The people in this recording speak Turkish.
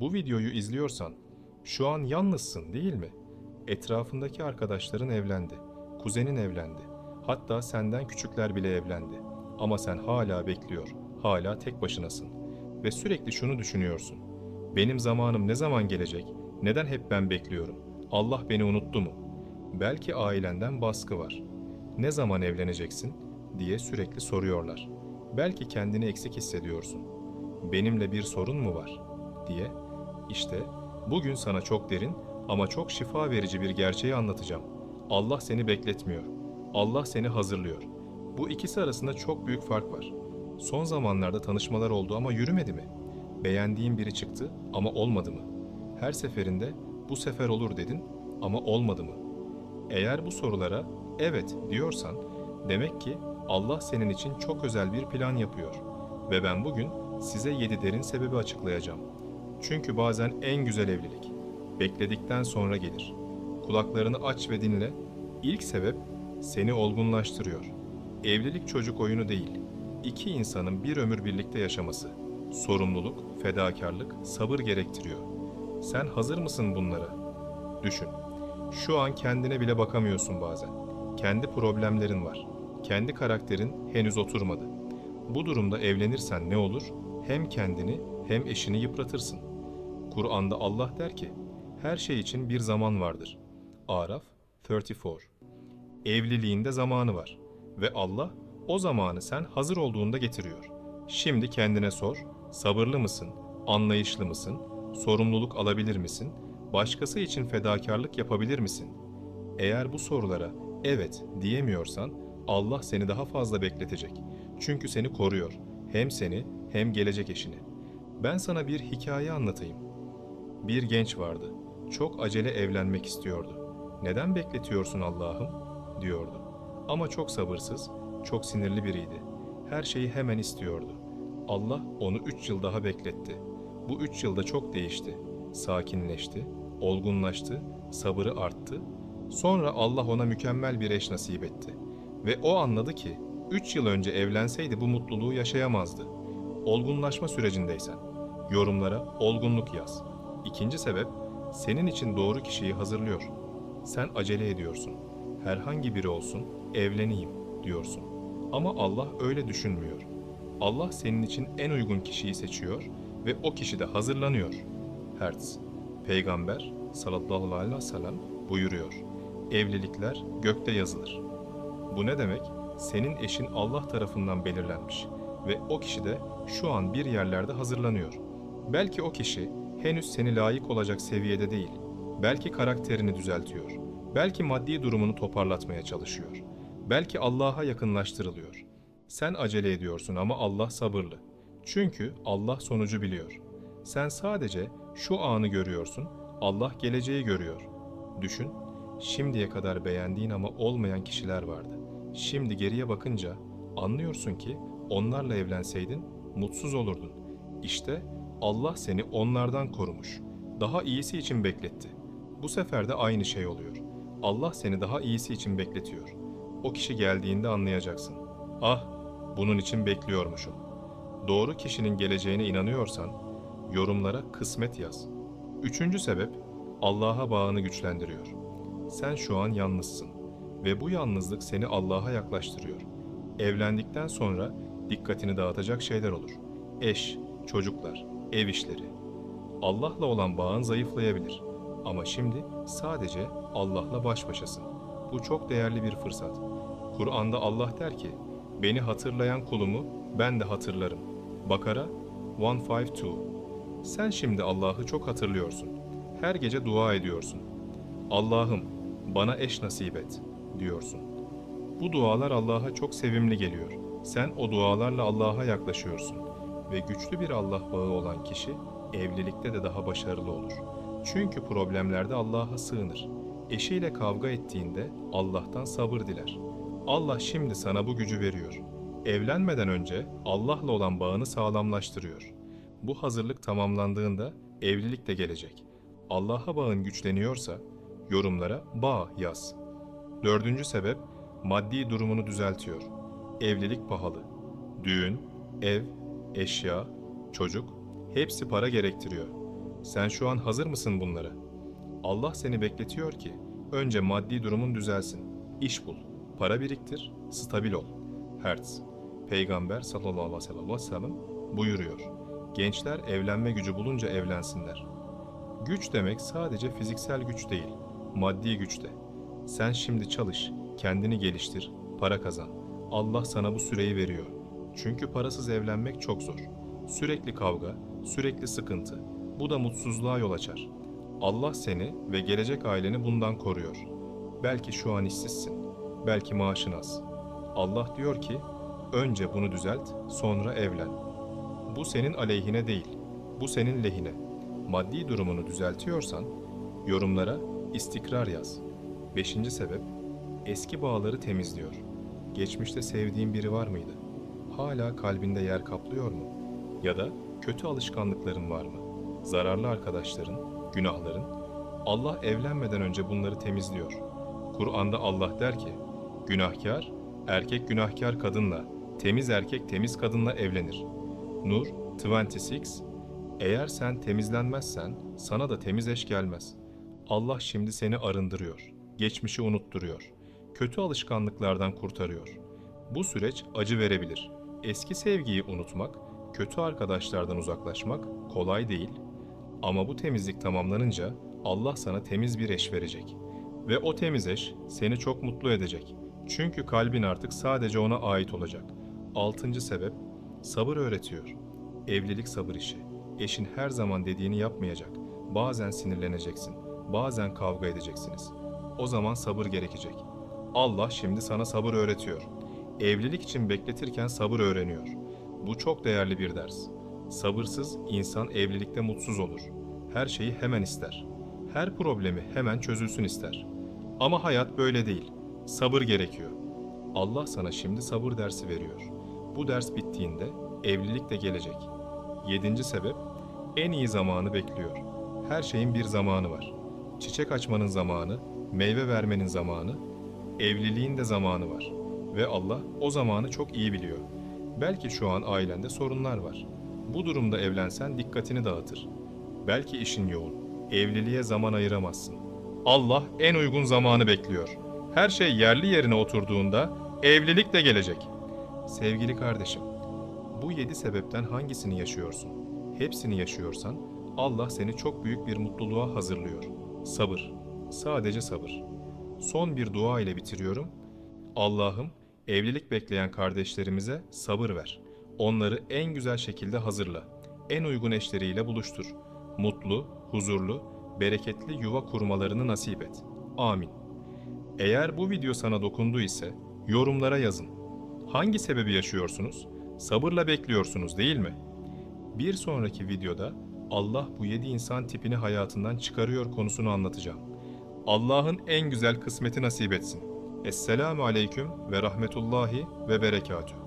Bu videoyu izliyorsan şu an yalnızsın değil mi? Etrafındaki arkadaşların evlendi, kuzenin evlendi. Hatta senden küçükler bile evlendi. Ama sen hala bekliyor, hala tek başınasın. Ve sürekli şunu düşünüyorsun. Benim zamanım ne zaman gelecek? Neden hep ben bekliyorum? Allah beni unuttu mu? Belki ailenden baskı var. Ne zaman evleneceksin diye sürekli soruyorlar. Belki kendini eksik hissediyorsun. Benimle bir sorun mu var diye. İşte bugün sana çok derin ama çok şifa verici bir gerçeği anlatacağım. Allah seni bekletmiyor. Allah seni hazırlıyor. Bu ikisi arasında çok büyük fark var. Son zamanlarda tanışmalar oldu ama yürümedi mi? Beğendiğin biri çıktı ama olmadı mı? Her seferinde bu sefer olur dedin ama olmadı mı? Eğer bu sorulara evet diyorsan demek ki Allah senin için çok özel bir plan yapıyor. Ve ben bugün size yedi derin sebebi açıklayacağım. Çünkü bazen en güzel evlilik bekledikten sonra gelir. Kulaklarını aç ve dinle. İlk sebep seni olgunlaştırıyor. Evlilik çocuk oyunu değil. İki insanın bir ömür birlikte yaşaması. Sorumluluk, fedakarlık, sabır gerektiriyor. Sen hazır mısın bunlara? Düşün. Şu an kendine bile bakamıyorsun bazen. Kendi problemlerin var. Kendi karakterin henüz oturmadı. Bu durumda evlenirsen ne olur? Hem kendini hem eşini yıpratırsın. Kur'an'da Allah der ki, her şey için bir zaman vardır. Araf 34 Evliliğinde zamanı var ve Allah o zamanı sen hazır olduğunda getiriyor. Şimdi kendine sor, sabırlı mısın, anlayışlı mısın, sorumluluk alabilir misin, başkası için fedakarlık yapabilir misin? Eğer bu sorulara evet diyemiyorsan Allah seni daha fazla bekletecek. Çünkü seni koruyor. Hem seni hem gelecek eşini. Ben sana bir hikaye anlatayım. Bir genç vardı. Çok acele evlenmek istiyordu. Neden bekletiyorsun Allah'ım? diyordu. Ama çok sabırsız, çok sinirli biriydi. Her şeyi hemen istiyordu. Allah onu üç yıl daha bekletti. Bu üç yılda çok değişti. Sakinleşti, olgunlaştı, sabırı arttı. Sonra Allah ona mükemmel bir eş nasip etti. Ve o anladı ki üç yıl önce evlenseydi bu mutluluğu yaşayamazdı. Olgunlaşma sürecindeysen yorumlara olgunluk yaz. İkinci sebep senin için doğru kişiyi hazırlıyor. Sen acele ediyorsun. Herhangi biri olsun, evleneyim diyorsun. Ama Allah öyle düşünmüyor. Allah senin için en uygun kişiyi seçiyor ve o kişi de hazırlanıyor. Hertz, Peygamber sallallahu aleyhi ve sellem buyuruyor. Evlilikler gökte yazılır. Bu ne demek? Senin eşin Allah tarafından belirlenmiş ve o kişi de şu an bir yerlerde hazırlanıyor. Belki o kişi henüz seni layık olacak seviyede değil. Belki karakterini düzeltiyor. Belki maddi durumunu toparlatmaya çalışıyor. Belki Allah'a yakınlaştırılıyor. Sen acele ediyorsun ama Allah sabırlı. Çünkü Allah sonucu biliyor. Sen sadece şu anı görüyorsun, Allah geleceği görüyor. Düşün, şimdiye kadar beğendiğin ama olmayan kişiler vardı. Şimdi geriye bakınca anlıyorsun ki onlarla evlenseydin mutsuz olurdun. İşte Allah seni onlardan korumuş. Daha iyisi için bekletti. Bu sefer de aynı şey oluyor. Allah seni daha iyisi için bekletiyor. O kişi geldiğinde anlayacaksın. Ah, bunun için bekliyormuşum. Doğru kişinin geleceğine inanıyorsan yorumlara kısmet yaz. Üçüncü sebep Allah'a bağını güçlendiriyor. Sen şu an yalnızsın ve bu yalnızlık seni Allah'a yaklaştırıyor. Evlendikten sonra dikkatini dağıtacak şeyler olur. Eş, çocuklar, ev işleri. Allah'la olan bağın zayıflayabilir. Ama şimdi sadece Allah'la baş başasın. Bu çok değerli bir fırsat. Kur'an'da Allah der ki, Beni hatırlayan kulumu ben de hatırlarım. Bakara 152 Sen şimdi Allah'ı çok hatırlıyorsun. Her gece dua ediyorsun. Allah'ım bana eş nasip et diyorsun. Bu dualar Allah'a çok sevimli geliyor. Sen o dualarla Allah'a yaklaşıyorsun ve güçlü bir Allah bağı olan kişi evlilikte de daha başarılı olur. Çünkü problemlerde Allah'a sığınır. Eşiyle kavga ettiğinde Allah'tan sabır diler. Allah şimdi sana bu gücü veriyor. Evlenmeden önce Allah'la olan bağını sağlamlaştırıyor. Bu hazırlık tamamlandığında evlilik de gelecek. Allah'a bağın güçleniyorsa yorumlara bağ yaz. Dördüncü sebep maddi durumunu düzeltiyor. Evlilik pahalı. Düğün, ev, eşya, çocuk hepsi para gerektiriyor. Sen şu an hazır mısın bunlara? Allah seni bekletiyor ki önce maddi durumun düzelsin. İş bul, para biriktir, stabil ol. Hertz. Peygamber sallallahu aleyhi ve sellem buyuruyor. Gençler evlenme gücü bulunca evlensinler. Güç demek sadece fiziksel güç değil, maddi güç de. Sen şimdi çalış, kendini geliştir, para kazan. Allah sana bu süreyi veriyor. Çünkü parasız evlenmek çok zor. Sürekli kavga, sürekli sıkıntı. Bu da mutsuzluğa yol açar. Allah seni ve gelecek aileni bundan koruyor. Belki şu an işsizsin, belki maaşın az. Allah diyor ki, önce bunu düzelt, sonra evlen. Bu senin aleyhine değil, bu senin lehine. Maddi durumunu düzeltiyorsan, yorumlara istikrar yaz. Beşinci sebep, eski bağları temizliyor. Geçmişte sevdiğin biri var mıydı? Hala kalbinde yer kaplıyor mu? Ya da kötü alışkanlıkların var mı? Zararlı arkadaşların, günahların? Allah evlenmeden önce bunları temizliyor. Kur'an'da Allah der ki, günahkar, erkek günahkar kadınla, temiz erkek temiz kadınla evlenir. Nur 26 Eğer sen temizlenmezsen sana da temiz eş gelmez. Allah şimdi seni arındırıyor. Geçmişi unutturuyor. Kötü alışkanlıklardan kurtarıyor. Bu süreç acı verebilir. Eski sevgiyi unutmak, kötü arkadaşlardan uzaklaşmak kolay değil. Ama bu temizlik tamamlanınca Allah sana temiz bir eş verecek. Ve o temiz eş seni çok mutlu edecek. Çünkü kalbin artık sadece ona ait olacak. Altıncı sebep, sabır öğretiyor. Evlilik sabır işi. Eşin her zaman dediğini yapmayacak. Bazen sinirleneceksin. Bazen kavga edeceksiniz. O zaman sabır gerekecek. Allah şimdi sana sabır öğretiyor. Evlilik için bekletirken sabır öğreniyor. Bu çok değerli bir ders. Sabırsız insan evlilikte mutsuz olur. Her şeyi hemen ister. Her problemi hemen çözülsün ister. Ama hayat böyle değil. Sabır gerekiyor. Allah sana şimdi sabır dersi veriyor. Bu ders bittiğinde evlilik de gelecek. Yedinci sebep, en iyi zamanı bekliyor. Her şeyin bir zamanı var. Çiçek açmanın zamanı, meyve vermenin zamanı, evliliğin de zamanı var. Ve Allah o zamanı çok iyi biliyor. Belki şu an ailende sorunlar var. Bu durumda evlensen dikkatini dağıtır. Belki işin yoğun. Evliliğe zaman ayıramazsın. Allah en uygun zamanı bekliyor. Her şey yerli yerine oturduğunda evlilik de gelecek. Sevgili kardeşim, bu yedi sebepten hangisini yaşıyorsun? Hepsini yaşıyorsan Allah seni çok büyük bir mutluluğa hazırlıyor. Sabır, sadece sabır. Son bir dua ile bitiriyorum. Allah'ım evlilik bekleyen kardeşlerimize sabır ver. Onları en güzel şekilde hazırla. En uygun eşleriyle buluştur. Mutlu, huzurlu, bereketli yuva kurmalarını nasip et. Amin. Eğer bu video sana dokundu ise yorumlara yazın. Hangi sebebi yaşıyorsunuz? Sabırla bekliyorsunuz değil mi? Bir sonraki videoda Allah bu yedi insan tipini hayatından çıkarıyor konusunu anlatacağım. Allah'ın en güzel kısmeti nasip etsin. Esselamu aleyküm ve rahmetullahi ve berekatühü.